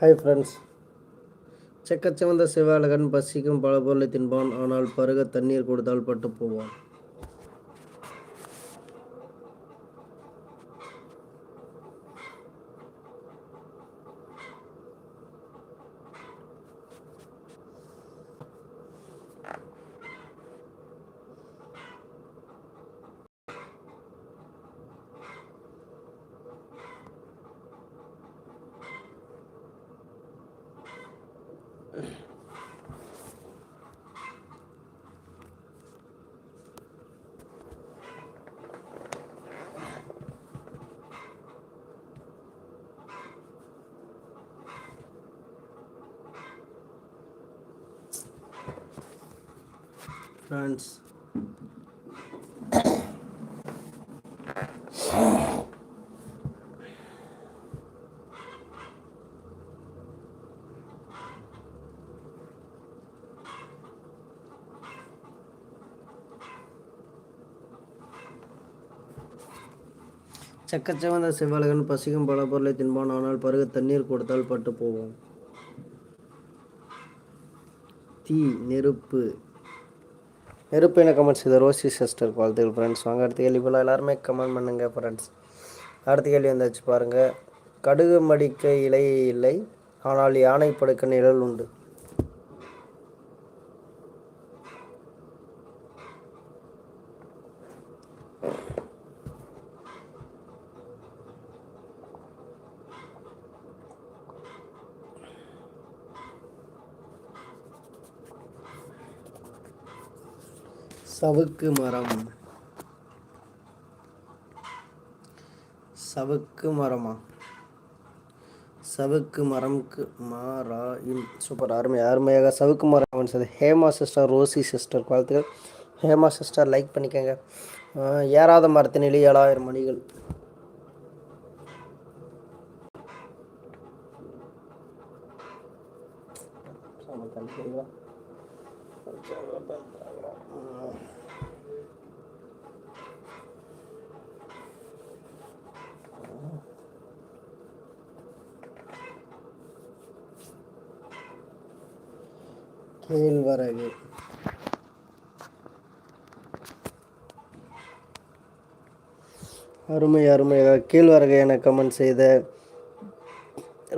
Hi friends செக்கச்சவந்த சிவாலகன் பசிக்கும் பல பொருளை தின்பான் ஆனால் பருக தண்ணீர் கொடுத்தால் பட்டு போவான். ஃப்ரெண்ட்ஸ் சக்கச்சவந்த செவ்வழகன் பசிக்கும் பல பொருளை தின்பான் ஆனால் பருக தண்ணீர் கொடுத்தால் பட்டு போவோம் தீ நெருப்பு நெருப்பு என கமெண்ட் செய்த ரோசி சிஸ்டர் வாழ்த்துக்கள் ஃப்ரெண்ட்ஸ் வாங்க அடுத்த கேள்வி போல் எல்லாருமே கமெண்ட் பண்ணுங்கள் ஃப்ரெண்ட்ஸ் அடுத்த கேள்வி வந்தாச்சு பாருங்கள் கடுகு மடிக்க இலை இல்லை ஆனால் யானை படுக்க நிழல் உண்டு. சவுக்கு மரம். சவுக்கு மரமா? சவுக்கு மரம்க்கு மாறா இம் சூப்பர் அருமை அருமையாக சவுக்கு மரம் sir Hema sister Rosie sister வாழ்த்துக்கள். ஹேமா சிஸ்டர் லைக் பண்ணிக்கோங்க. ஏறாத மரத்தினிலே ஏழாயிரம் மணிகள் கேழ்வரகு அருமை அருமையாக கேழ்வரகு என கமெண்ட் செய்த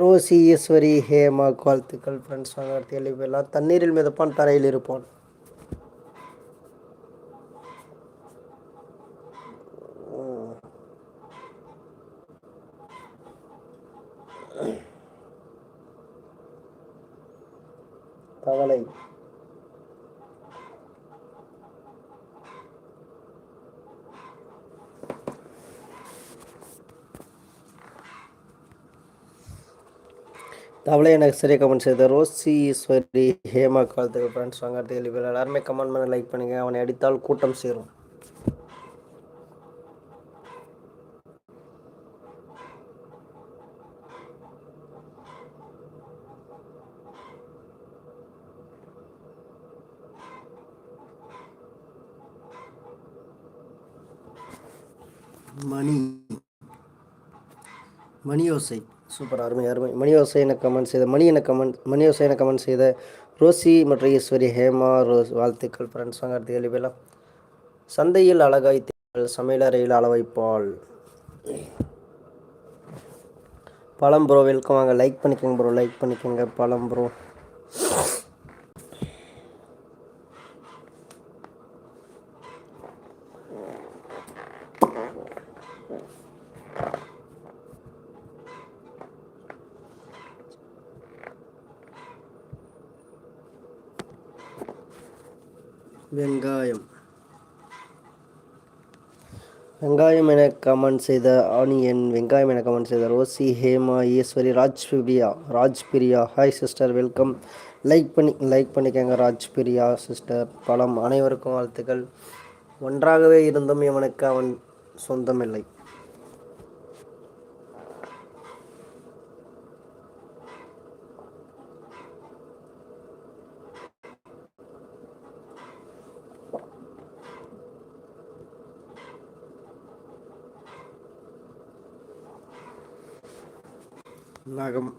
ரோசி ஈஸ்வரி ஹேமா வாழ்த்துக்கள் ஃப்ரெண்ட்ஸ் வாங்க அடுத்த தண்ணீரில் மிதப்பான் தரையில் இருப்பான். தவளை தவளை எனக்கு சரியாக கமெண்ட் செய்த ரோசி ஈஸ்வரி ஹேமா காலத்துக்கு ஃப்ரெண்ட்ஸ் வாங்க எல்லாருமே கமெண்ட் பண்ணி லைக் பண்ணுங்கள் அவனை அடித்தால் கூட்டம் சேரும். மணி. மணியோசை. சூப்பர் அருமை அருமை. மணியோசை என கமெண்ட் செய்த மணி என கமெண்ட் மணியோசை என கமெண்ட் செய்த ரோசி மற்றும் ஈஸ்வரி ஹேமா ரோஸ் வாழ்த்துக்கள் ஃப்ரெண்ட்ஸ் வாங்க அடுத்த சந்தையில் அழகாய் சமையலறையில் அளவைப்பால் பழம் ப்ரோ வெல்கம் வாங்க. லைக் பண்ணிக்கோங்க ப்ரோ லைக் பண்ணிக்கோங்க. பழம் ப்ரோ வெங்காயம். வெங்காயம் என கமெண்ட் செய்த ஆனியன் வெங்காயம் என கமெண்ட் செய்த Rosie Hema Eswari Raj Priya Raj Priya hi sister welcome like பண்ணி லைக் பண்ணிக்கோங்க ராஜ் பிரியா சிஸ்டர் பலம் அனைவருக்கும் வாழ்த்துக்கள். ஒன்றாகவே இருந்தும் இவனுக்கு அவன் சொந்தமில்லை. நகம்.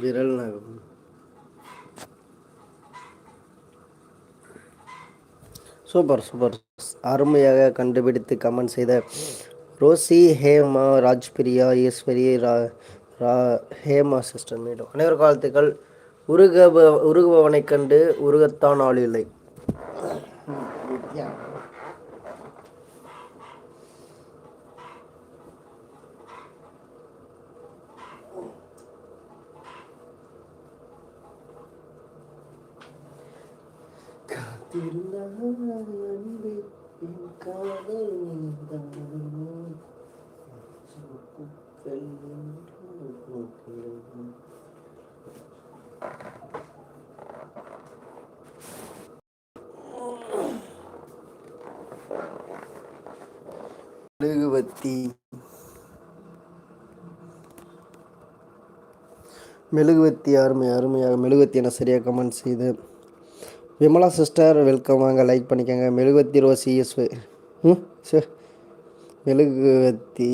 விரல் நகம். Super super. அருமையாக கண்டுபிடித்து கமெண்ட் செய்த ரோசி ஹேமா ராஜ்பிரியா ஈஸ்வரி ரா ரா ஹேமா சிஸ்டர் மீண்டும். அனைவர் காலத்துக்கள் உருக உருகுபவனை கண்டு உருகத்தான் ஆள் இல்லை. மெழுகுவத்தி மெழுகுவத்தி அருமை அருமையாக மெழுகுவத்தி என சரியாக கமெண்ட் செய்து விமலா சிஸ்டர் வெல்கம் வாங்க. லைக் பண்ணிக்கோங்க. மெழுகுவத்தி ரோசி எஸ் ம் சே. மெழுகுவத்தி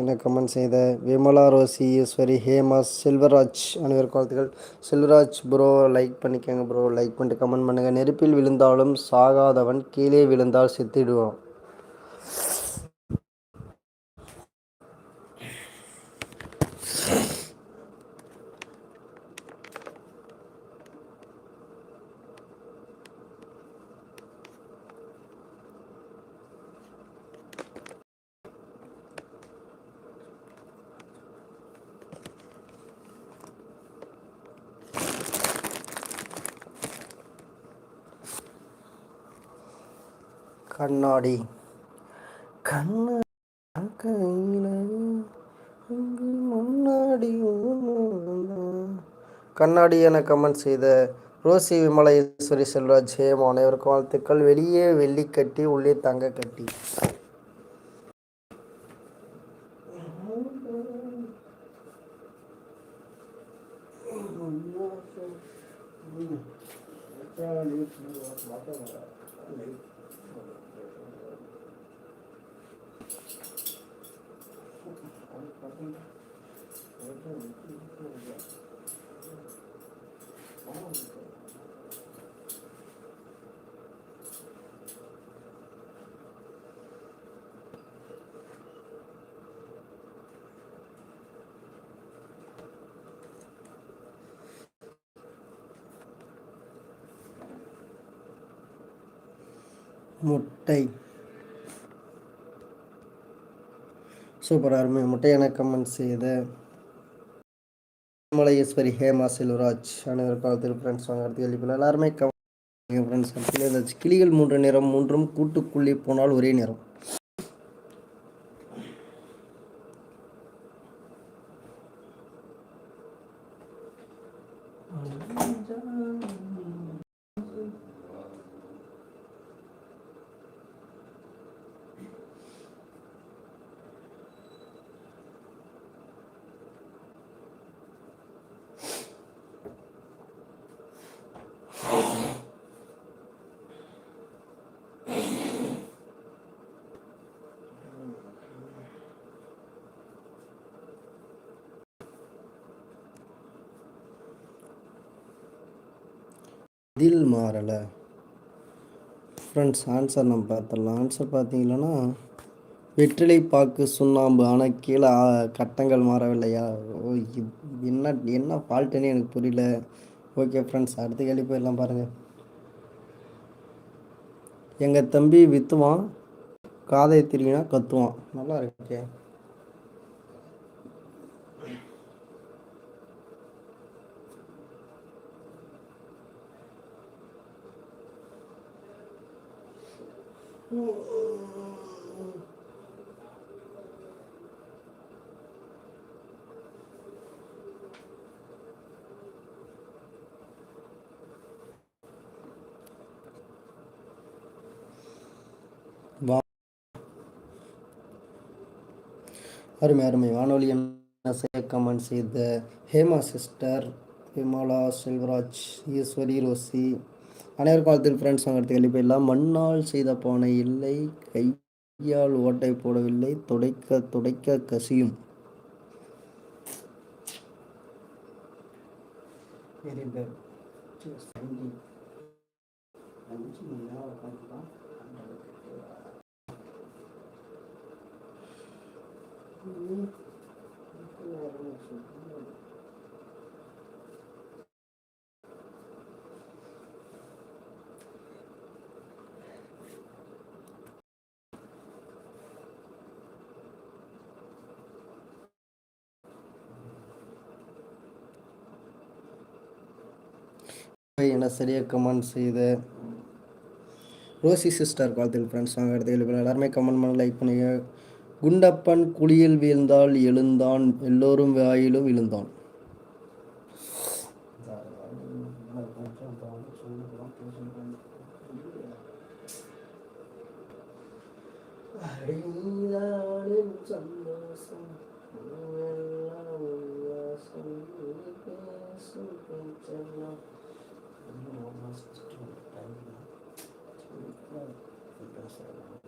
என கமெண்ட் செய்த? விமலா ரோசி ஈஸ்வரி ஹேமா செல்வராஜ் அனைவருக்கு வாழ்த்துக்கள். செல்வராஜ் ப்ரோ லைக் பண்ணிக்கோங்க ப்ரோ லைக் பண்ணிட்டு கமெண்ட் பண்ணுங்கள் நெருப்பில் விழுந்தாலும் சாகாதவன் கீழே விழுந்தால் செத்திடுவான். கண்ணாடி. கண்ணு முன்னாடி கண்ணாடி என கமெண்ட் செய்த ரோசி விமலேஸ்வரி செல்வராஜ் ஜெயம் அனைவருக்கும் வாழ்த்துக்கள். வெளியே வெள்ளி கட்டி உள்ளே தங்க கட்டி. 어렵다. 어렵다. 어렵다. 어렵다. முட்டை. சூப்பர் அருமை. முட்டையான கமெண்ட் செய்த மலையேஸ்வரி ஹேமா செல்வராஜ் அனைவருக்கும் காலத்தில் ஃப்ரெண்ட்ஸ் வாங்க அடுத்து எல்லாருமே கமெண்ட் ஃப்ரெண்ட்ஸ் கிளிகள் மூன்று நிறம் மூன்றும் கூட்டுக்குள்ளே போனால் ஒரே நிறம். தில் மாறலை. ஃப்ரெண்ட்ஸ் ஆன்சர் நம்ம பார்த்துடலாம். ஆன்சர் பார்த்தீங்கன்னா வெற்றிலை பாக்கு சுண்ணாம்பு. ஆனால் கீழே கட்டங்கள் மாறவில்லையா? ஓ என்ன என்ன ஃபால்ட்டுன்னு எனக்கு புரியல. ஓகே ஃப்ரெண்ட்ஸ் அடுத்த கேள்வி போயிடலாம் பாருங்கள் எங்கள் தம்பி விற்றுவான் காதை திரும்பினா கத்துவான். நல்லா இருக்கே. அருமை அருமை. வானொலி என்ன கமெண்ட் செய்த ஹேமா சிஸ்டர் விமலா செல்வராஜ் ஈஸ்வரி ரோசி அனைவருக்கும் காலத்தில் ஃப்ரெண்ட்ஸ் வாங்கிறது கேள்வி போயிடலாம். மண்ணால் செய்த பானை இல்லை கையால் ஓட்டை போடவில்லை துடைக்க துடைக்க கசியும். Very you. என சரியாக கமெண்ட் செய்த ரோசி சிஸ்டர் காலத்தில் ஃப்ரெண்ட்ஸ் வாங்க இடத்துக்கு எல்லாருமே கமெண்ட் பண்ண லைக் பண்ணுங்க. குண்டப்பன் குழியில் வீழ்ந்தால் எழுந்தான் எல்லோரும் வாயிலும் விழுந்தான் சந்தோஷம் Wasallam.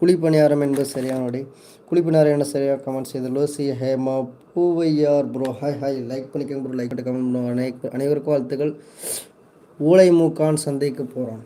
குழிப்பணியாரம் என்பது சரியான விடை குழிப்பணியாரம் என்ன சரியாக கமெண்ட் செய்து Rosie Hema Poovaiyar bro hi hi like பண்ணிக்கோங்க ப்ரோ லைக் பண்ணி கமெண்ட் பண்ணுவோம் அனை அனைவருக்கும் வாழ்த்துக்கள். ஊளை மூக்கான் சந்தைக்கு போகிறான்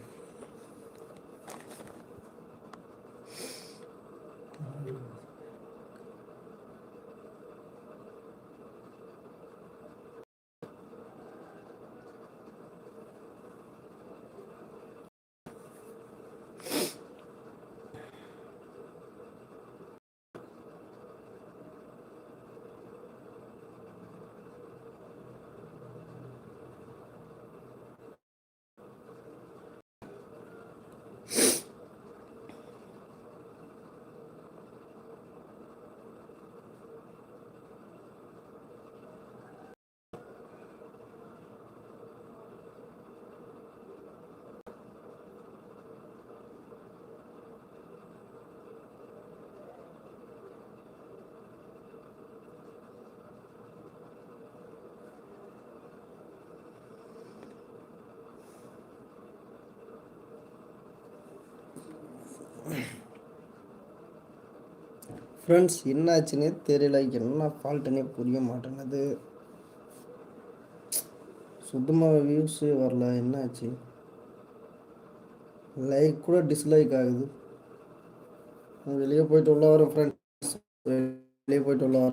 ஃப்ரெண்ட்ஸ் என்னாச்சுன்னே தெரியல. என்ன ஃபால்ட்டுனே புரிய மாட்டேங்குது. சுத்தமாக வியூஸே வரல. என்னாச்சு? லைக் கூட டிஸ்லைக் ஆகுது. வெளியே போயிட்டு உள்ள வரேன் ஃப்ரெண்ட்ஸ் வெளியே போயிட்டு உள்ள வரேன்